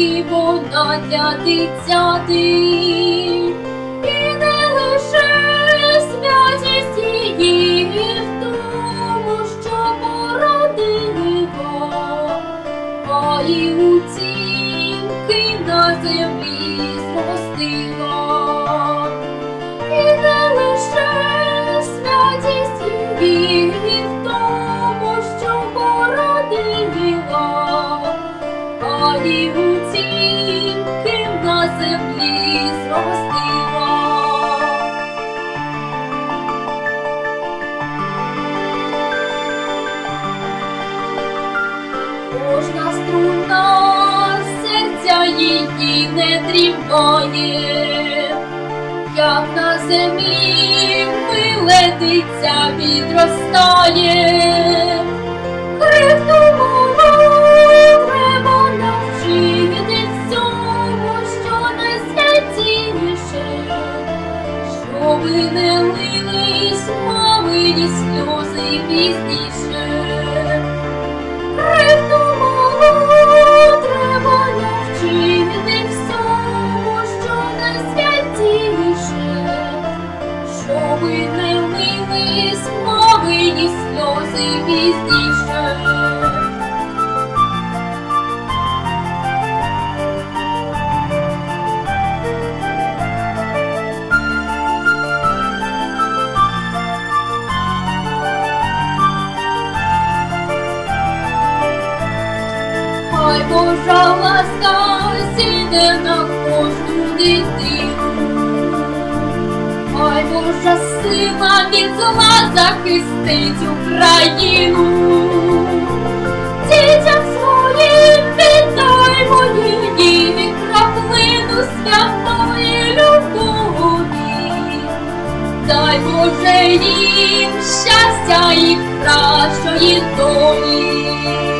тільки вона для дитяти. І не лише святість її в тому, що породила, а і у тім, ким на землі зростила. І не лише святість її в тому, що породила, а і землі зростила. Кожна струна серця її не дрімає, як на землі миле дитя щоби не лились мамині сльози пізніше. Малу треба навчити всьому, що найсвятіше, щоби не лились мамині сльози пізніше. Божа ласка сіде на кожну дитину. Хай Божа сила від зла захистить Україну. Дітям своїм віддай мої краплину святої любові. Дай Боже їм щастя і кращої долі.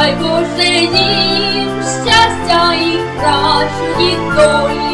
Дай Боже їм щастя і кращої долі.